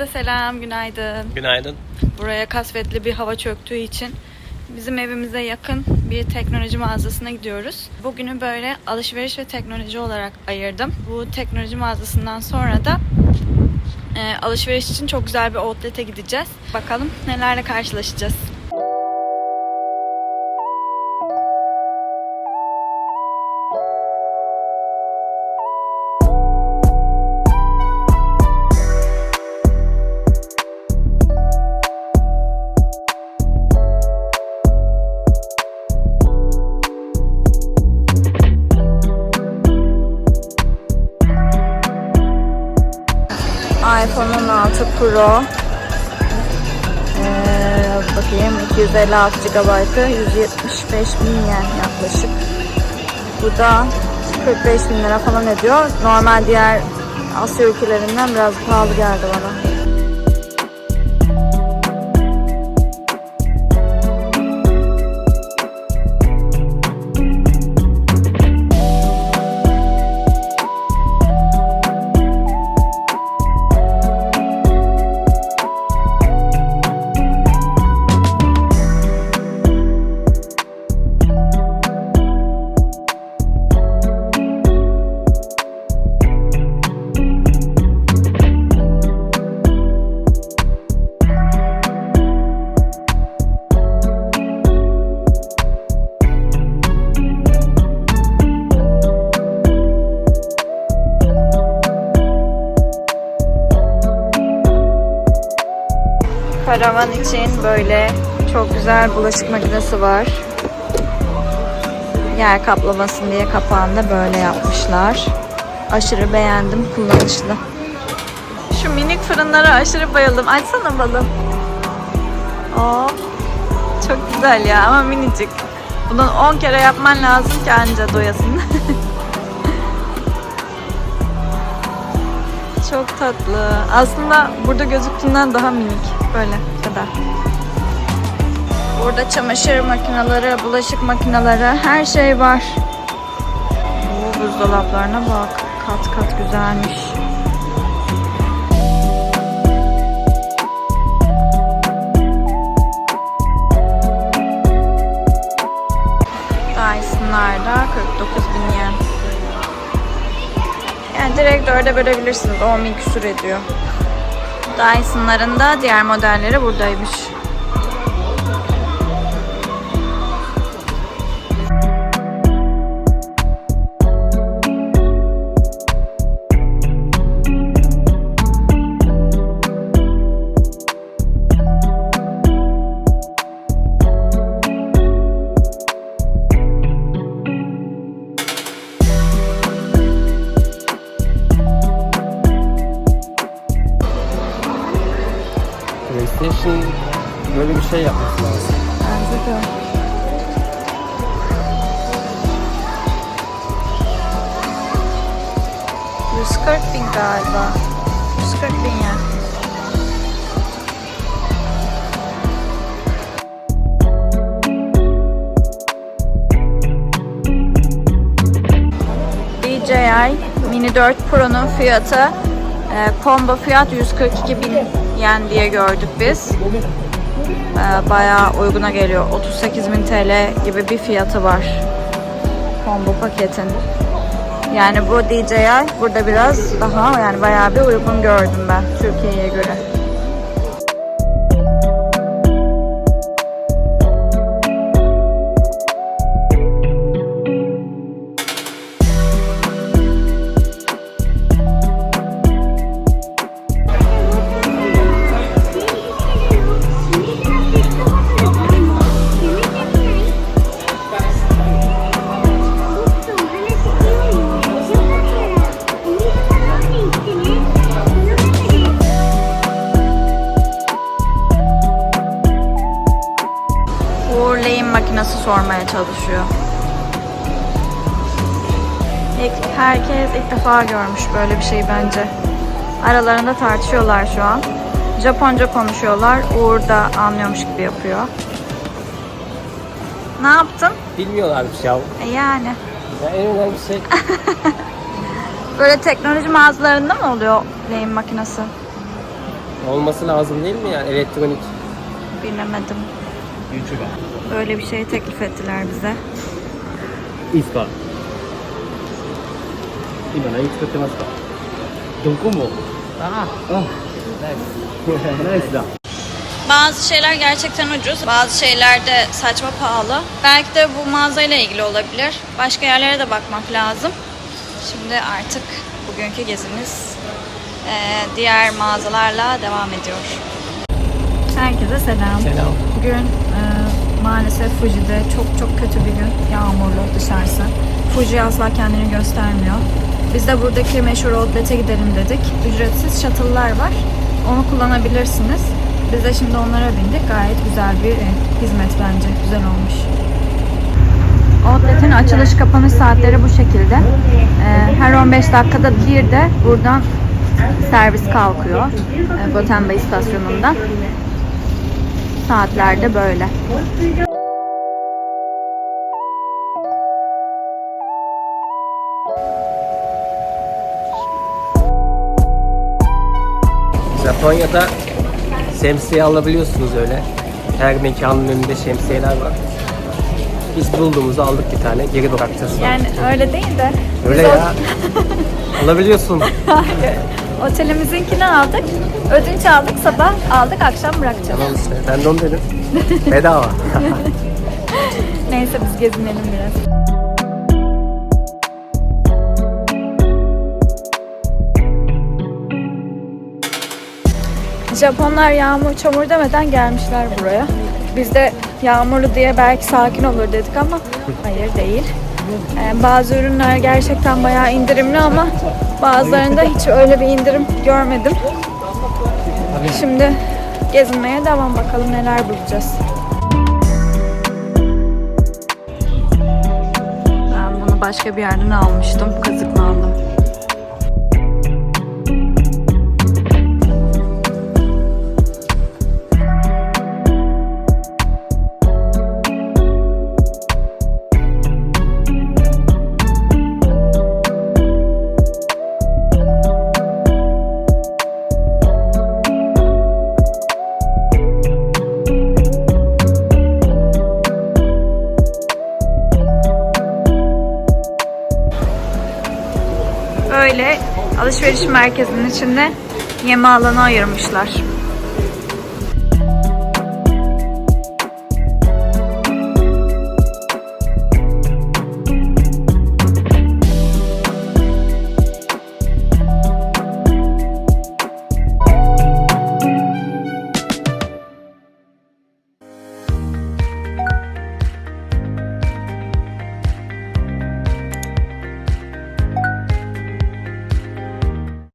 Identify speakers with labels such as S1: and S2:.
S1: Herkese selam, günaydın.
S2: Günaydın.
S1: Buraya kasvetli bir hava çöktüğü için bizim evimize yakın bir teknoloji mağazasına gidiyoruz. Bugünü böyle alışveriş ve teknoloji olarak ayırdım. Bu teknoloji mağazasından sonra da e, alışveriş için çok güzel bir outlet'e gideceğiz. Bakalım nelerle karşılaşacağız. Pro ee, bakayım 256 GB'ı 175 bin yen yaklaşık. Bu da 45 bin lira falan ediyor. Normal diğer Asya ülkelerinden biraz pahalı geldi bana. Karavan için böyle çok güzel bulaşık makinesi var. Yer kaplamasın diye kapağını da böyle yapmışlar. Aşırı beğendim, kullanışlı. Şu minik fırınlara aşırı bayıldım. Açsana balım. Oo, çok güzel ya ama minicik. Bunun 10 kere yapman lazım ki anca doyasın. Çok tatlı. Aslında burada gözüktüğünden daha minik. Böyle kadar. Burada çamaşır makineleri, bulaşık makineleri, her şey var. Bu buzdolaplarına bak. Kat kat güzelmiş. Dörde bölebilirsiniz. 10 bin küsur ediyor. Dyson'ların da diğer modelleri buradaymış.
S2: Böyle bir şey yapması lazım.
S1: Bence de. ...140 bin galiba. 140 bin ya. DJI Mini 4 Pro'nun fiyatı e, combo fiyat 142 bin yen diye gördük biz. E, bayağı uyguna geliyor. 38 bin TL gibi bir fiyatı var. Combo paketin. Yani bu DJI burada biraz daha yani bayağı bir uygun gördüm ben Türkiye'ye göre. Sormaya çalışıyor. İlk- Herkes ilk defa görmüş böyle bir şey bence. Aralarında tartışıyorlar şu an. Japonca konuşuyorlar. Uğur da anlıyormuş gibi yapıyor. Ne yaptın?
S2: Bilmiyorlarmış ya.
S1: E yani.
S2: ya en önemli şey
S1: Böyle teknoloji mağazalarında mı oluyor lehim makinesi?
S2: Olması lazım değil mi yani elektronik?
S1: Bilemedim.
S3: YouTube'a.
S1: Öyle bir şey teklif ettiler bize.
S3: İnsta. Şimdi ne kullanıyorsunuz? Docomo. Ah. Ah. Nice. nice da.
S1: Bazı şeyler gerçekten ucuz, bazı şeyler de saçma pahalı. Belki de bu mağazayla ilgili olabilir. Başka yerlere de bakmak lazım. Şimdi artık bugünkü gezimiz e, diğer mağazalarla devam ediyor. Herkese selam.
S2: Selam.
S1: Bugün maalesef Fuji'de çok çok kötü bir gün. Yağmurlu dışarısı. Fuji asla kendini göstermiyor. Biz de buradaki meşhur outlet'e gidelim dedik. Ücretsiz shuttle'lar var. Onu kullanabilirsiniz. Biz de şimdi onlara bindik. Gayet güzel bir e, hizmet bence. Güzel olmuş. Outlet'in açılış kapanış saatleri bu şekilde. Ee, her 15 dakikada bir de buradan servis kalkıyor. Ee, Gotenba istasyonundan. Saatlerde böyle.
S2: Japonya'da şemsiye alabiliyorsunuz öyle. Her mekanın önünde şemsiyeler var. Biz bulduğumuzu aldık bir tane. Geri bırakacağız.
S1: Yani öyle değil de
S2: Öyle ya. Alabiliyorsun.
S1: Hayır. Otelimizinkini aldık. Ödünç aldık. Sabah aldık. Akşam bırakacağız.
S2: tamam işte. Ben de onu dedim. Bedava.
S1: Neyse biz gezinelim biraz. Japonlar yağmur çamur demeden gelmişler buraya. Biz de yağmurlu diye belki sakin olur dedik ama hayır değil. Ee, bazı ürünler gerçekten bayağı indirimli ama bazılarında hiç öyle bir indirim görmedim. Şimdi gezinmeye devam bakalım neler bulacağız. Ben bunu başka bir yerden almıştım. Kazıklandım. Öyle alışveriş merkezinin içinde yeme alanı ayırmışlar.